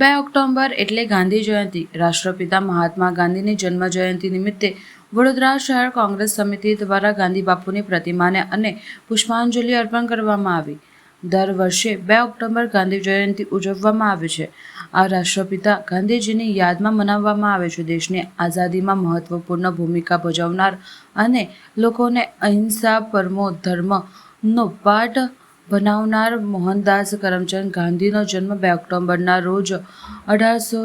બે ઓક્ટોબર એટલે ગાંધી જયંતિ. રાષ્ટ્રપિતા મહાત્મા ગાંધીની જન્મ જયંતિ નિમિત્તે વડોદરા શહેર કોંગ્રેસ સમિતિ દ્વારા ગાંધી બાપુની પ્રતિમાને અને પુષ્પાંજલિ અર્પણ કરવામાં આવી. દર વર્ષે બે ઓક્ટોબર ગાંધી જયંતિ ઉજવવામાં આવે છે. આ રાષ્ટ્રપિતા ગાંધીજીની યાદમાં મનાવવામાં આવે છે. દેશની આઝાદીમાં મહત્વપૂર્ણ ભૂમિકા ભજવનાર અને લોકોને અહિંસા, પરમો ધર્મનો પાઠ બનાવનાર મોહનદાસ કરમચંદ ગાંધીનો જન્મ બે ઓક્ટોબરના રોજ અઢારસો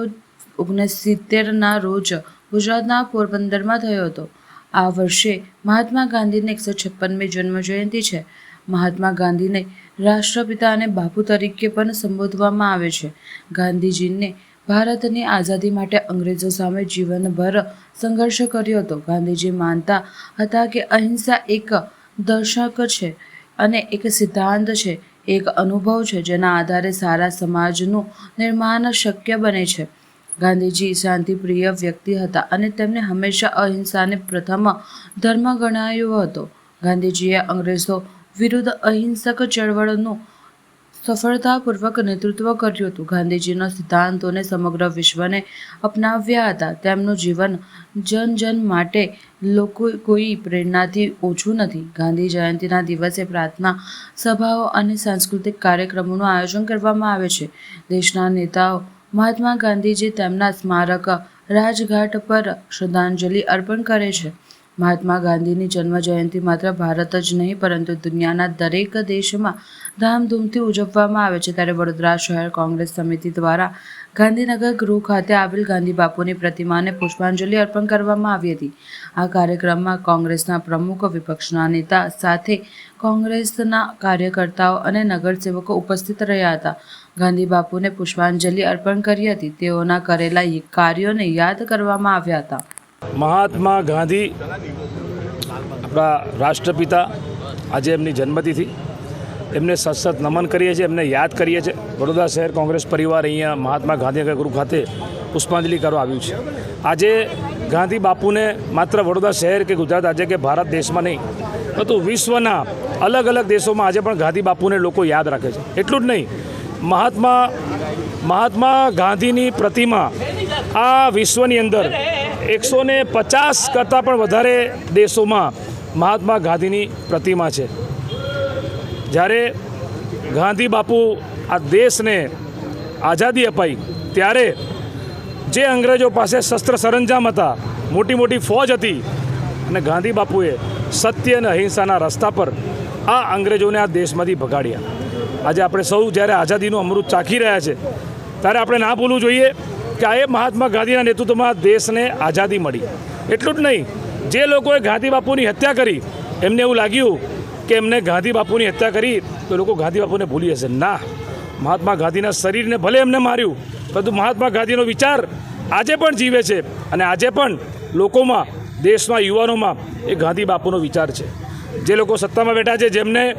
ઓગણસિત્તેરના રોજ ગુજરાતના પોરબંદરમાં થયો હતો. આ વર્ષે મહાત્મા ગાંધીની એકસો છપ્પનમી જન્મજયંતિ છે. મહાત્મા ગાંધીને રાષ્ટ્રપિતા અને બાપુ તરીકે પણ સંબોધવામાં આવે છે. ગાંધીજીને ભારતની આઝાદી માટે અંગ્રેજો સામે જીવનભર સંઘર્ષ કર્યો હતો. ગાંધીજી માનતા હતા કે અહિંસા એક દર્શક છે. અને એક સિદ્ધાંત છે, એક અનુભવ છે, જેના આધારે સારા સમાજનું નિર્માણ શક્ય બને છે. ગાંધીજી શાંતિપ્રિય વ્યક્તિ હતા અને તેમને હંમેશા અહિંસાને પ્રથમ ધર્મ ગણાયો હતો. ગાંધીજીએ અંગ્રેજો વિરુદ્ધ અહિંસક ચળવળનું સફળતાપૂર્વક નેતૃત્વ કર્યું હતું. ગાંધીજીના સિદ્ધાંતોને સમગ્ર વિશ્વને અપનાવ્યા હતા. તેમનું જીવન જન જન માટે લોકો કોઈ પ્રેરણાથી ઓછું નથી. ગાંધી જયંતિના દિવસે પ્રાર્થના સભાઓ અને સાંસ્કૃતિક કાર્યક્રમોનું આયોજન કરવામાં આવે છે. દેશના નેતાઓ મહાત્મા ગાંધીજી તેમના સ્મારક રાજઘાટ પર શ્રદ્ધાંજલિ અર્પણ કરે છે. મહાત્મા ગાંધીની જન્મ જયંતિ માત્ર ભારત જ નહીં, પરંતુ દુનિયાના દરેક દેશમાં ધામધૂમથી ઉજવવામાં આવે છે. ત્યારે વડોદરા શહેર કોંગ્રેસ સમિતિ દ્વારા ગાંધીનગર ગૃહ ખાતે આવેલ ગાંધી બાપુની પ્રતિમાને પુષ્પાંજલિ અર્પણ કરવામાં આવી હતી. આ કાર્યક્રમમાં કોંગ્રેસના પ્રમુખ વિપક્ષના નેતા સાથે કોંગ્રેસના કાર્યકર્તાઓ અને નગરસેવકો ઉપસ્થિત રહ્યા હતા. ગાંધી બાપુને પુષ્પાંજલિ અર્પણ કરી હતી. તેઓના કરેલા કાર્યોને યાદ કરવામાં આવ્યા હતા. મહાત્મા ગાંધી આપણા રાષ્ટ્રપિતા આજે એમની જન્મતિથિ. એમને સતત નમન કરીએ છીએ, એમને યાદ કરીએ છીએ. વડોદરા શહેર કોંગ્રેસ પરિવાર અહીંયા મહાત્મા ગાંધીનગર ગૃહ ખાતે પુષ્પાંજલિ કરવા આવ્યું છે. આજે ગાંધી બાપુને માત્ર વડોદરા શહેર કે ગુજરાત આજે કે ભારત દેશમાં નહીં, પરંતુ વિશ્વના અલગ અલગ દેશોમાં આજે પણ ગાંધી બાપુને લોકો યાદ રાખે છે. એટલું જ નહીં, મહાત્મા મહાત્મા ગાંધીની પ્રતિમા આ વિશ્વની અંદર એકસો ને પચાસ કરતાં પણ વધારે દેશોમાં મહાત્મા ગાંધીની પ્રતિમા છે. જ્યારે ગાંધી બાપુ આ દેશને આઝાદી અપાઈ, ત્યારે જે અંગ્રેજો પાસે શસ્ત્ર સરંજામ હતા, મોટી મોટી ફોજ હતી અને ગાંધી બાપુએ સત્ય અને અહિંસાના રસ્તા પર આ અંગ્રેજોને આ દેશમાંથી ભગાડ્યા. આજે આપણે સૌ જ્યારે આઝાદીનું અમૃત ચાખી રહ્યા છે, ત્યારે આપણે ના ભૂલવું જોઈએ. કે આ એ મહાત્મા ગાંધીના નેતૃત્વમાં દેશને આઝાદી મળી. એટલું જ નહીં. જે લોકોએ ગાંધી બાપુની હત્યા કરી, એમને એવું લાગ્યું કે એમને ગાંધી બાપુની હત્યા કરી, તો લોકો ગાંધી બાપુને ભૂલી હશે ના. મહાત્મા ગાંધીના શરીરને ભલે એમને માર્યું, પરંતુ મહાત્મા ગાંધીનો વિચાર આજે પણ જીવે છે અને આજે પણ લોકોમાં, દેશમાં, યુવાનોમાં એ ગાંધી બાપુનો વિચાર છે. જે લોકો સત્તામાં બેઠા છે, જેમને,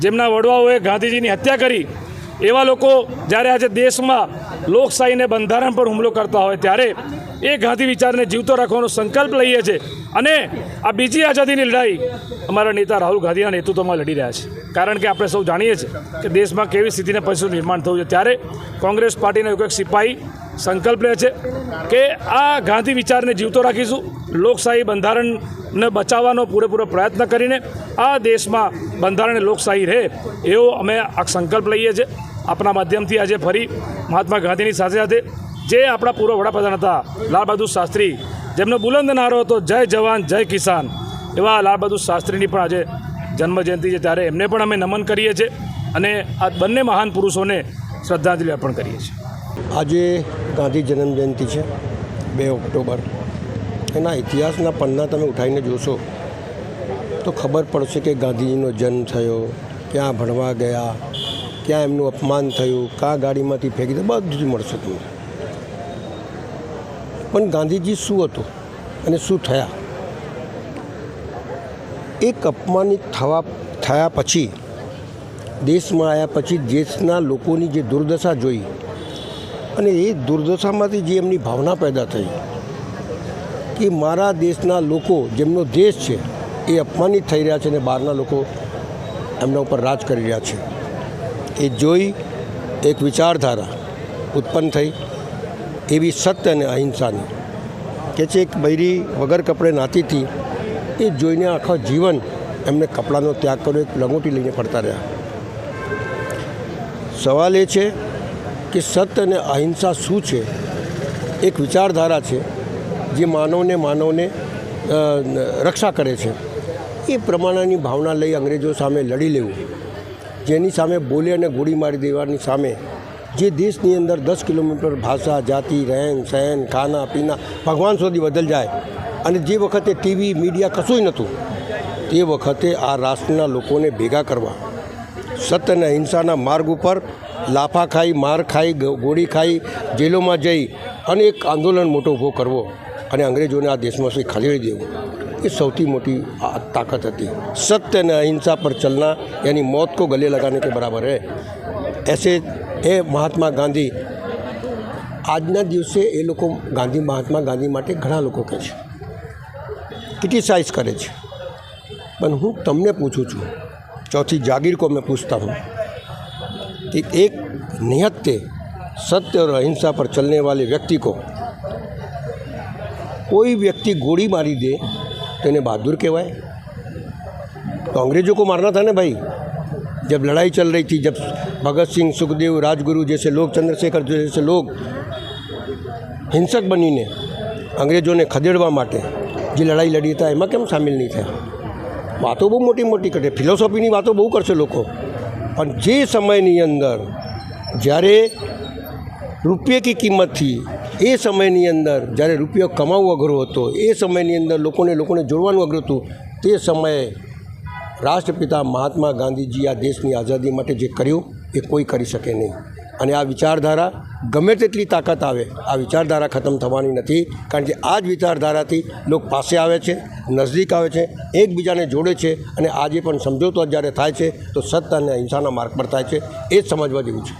જેમના વડવાઓએ ગાંધીજીની હત્યા કરી એવા લોકો જ્યારે આજે દેશમાં લોકશાહીને બંધારણ પર હુમલો કરતા હોય ત્યારે એ ગાંધી વિચારને જીવતો રાખવાનો સંકલ્પ લઈએ છે. અને આ બીજી આઝાદીની લડાઈ અમારા નેતા રાહુલ ગાંધીના નેતૃત્વમાં લડી રહ્યા છે. કારણ કે આપણે સૌ જાણીએ છીએ કે દેશમાં કેવી સ્થિતિને પરિસ્થિતિનું નિર્માણ થયું છે. ત્યારે કોંગ્રેસ પાર્ટીનો એક સિપાહી સંકલ્પ લે છે કે આ ગાંધી વિચારને જીવતો રાખીશું. લોકશાહી બંધારણને બચાવવાનો પૂરેપૂરો પ્રયત્ન કરીને આ દેશમાં બંધારણ લોકશાહી રહે એવો અમે આ સંકલ્પ લઈએ છીએ. આપણા માધ્યમથી આજે ફરી મહાત્મા ગાંધીની સાથે સાથે જે આપણા પૂર્વ વડાપ્રધાન હતા લાલ બહાદુર શાસ્ત્રી, જેમનો બુલંદ નારો હતો, જય જવાન, જય કિસાન, એવા લાલ બહાદુર શાસ્ત્રીની પણ આજે જન્મજયંતિ છે ત્યારે એમને પણ અમે નમન કરીએ છીએ અને આ બંને મહાન પુરુષોને શ્રદ્ધાંજલિ અર્પણ કરીએ છીએ. આજે ગાંધી જન્મજયંતિ છે, બે ઓક્ટોબર. એના ઇતિહાસના પન્ના તમે ઉઠાવીને જોશો, તો ખબર પડશે કે ગાંધીજીનો જન્મ થયો, ક્યાં ભણવા ગયા, ક્યાં એમનું અપમાન થયું ક્યાં ગાડીમાંથી ફેંકી દે બધું જ મળશે તમને. પણ ગાંધીજી શું હતું અને શું થયા? એક અપમાનિત થવા, થયા પછી, દેશમાં આવ્યા પછી દેશના લોકોની જે દુર્દશા જોઈ અને એ દુર્દશામાંથી જે એમની ભાવના પેદા થઈ કે મારા દેશના લોકો, જેમનો દેશ છે, એ અપમાનિત થઈ રહ્યા છે અને બહારના લોકો એમના ઉપર રાજ કરી રહ્યા છે. એ જોઈ એક વિચારધારા ઉત્પન્ન થઈ એવી સત્ય અને અહિંસાની કે છે એક બૈરી વગર કપડે નાતી હતી, એ જોઈને આખા જીવન એમને કપડાનો ત્યાગ કર્યો, એક લંગોટી લઈને ફરતા રહ્યા. સવાલ એ છે કે સત્ય અને અહિંસા શું છે? એક વિચારધારા છે જે માનવને માનવને રક્ષા કરે છે. એ પ્રમાણેની ભાવના લઈ અંગ્રેજો સામે લડી લેવું. જેની સામે બોલે અને ગોળી મારી દેવાની સામે જે દેશની અંદર દસ કિલોમીટર ભાષા, જાતિ રહેન સહેન, ખાના, પીના ભગવાન સુધી બદલ જાય અને જે વખતે ટીવી, મીડિયા કશું નહોતું, તે વખતે આ રાષ્ટ્રના લોકોને ભેગા કરવા સત્ય અને અહિંસાના માર્ગ ઉપર લાફા ખાઈ, માર ખાઈ ગોળી ખાઈ, જેલોમાં જઈ અને એક આંદોલન મોટો ઊભો કરવો અને અંગ્રેજોને આ દેશમાંથી ખદેડી દેવું. એ સૌથી મોટી તાકાત હતી. સત્ય અને અહિંસા પર ચલના યાની મોત કો ગલે લગાને કે બરાબર હે. એસે એ મહાત્મા ગાંધી, આજના દિવસે એ લોકો ગાંધી, મહાત્મા ગાંધી માટે ઘણા લોકો કહે છે. ક્રિટિસાઇઝ કરે છે. પણ હું તમને પૂછું છું चौथी जागीर को मैं पूछता हूँ कि एक निहत्ते सत्य और अहिंसा पर चलने वाले व्यक्ति को कोई व्यक्ति गोली मारी दे तो इन्हें बहादुर कहवाए तो अंग्रेज़ों को मारना था ना भाई जब लड़ाई चल रही थी जब भगत सिंह सुखदेव राजगुरु जैसे लोग चंद्रशेखर जैसे लोग હિંસક બનીને અંગ્રેજોને ખદેડવા માટે જે લડાઈ લડી હતા એમાં કેમ સામેલ નહીં થયા વાતો બહુ મોટી મોટી કરે. ફિલોસોફીની વાતો બહુ કરશે લોકો. પણ જે સમયની અંદર જ્યારે રૂપિયે કી કિંમતથી એ સમયની અંદર જ્યારે રૂપિયો કમાવવો અઘરો હતો, એ સમયની અંદર લોકોને લોકોને જોડવાનું અઘરું હતું, તે સમયે રાષ્ટ્રપિતા મહાત્મા ગાંધીજી આ દેશની આઝાદી માટે જે કર્યું, એ કોઈ કરી શકે નહીં. અને આ વિચારધારા ગમે તેટલી તાકાત આવે, આ વિચારધારા ખતમ થવાની નથી. કારણ કે આ જ વિચારધારાથી લોકો પાસે આવે છે, નજદીક આવે છે, એકબીજાને જોડે છે અને આજે પણ સમજોતો જ્યારે થાય છે, તો સત્ય અને અહિંસાના માર્ગ પર થાય છે, એ જ સમજવા જેવું છે.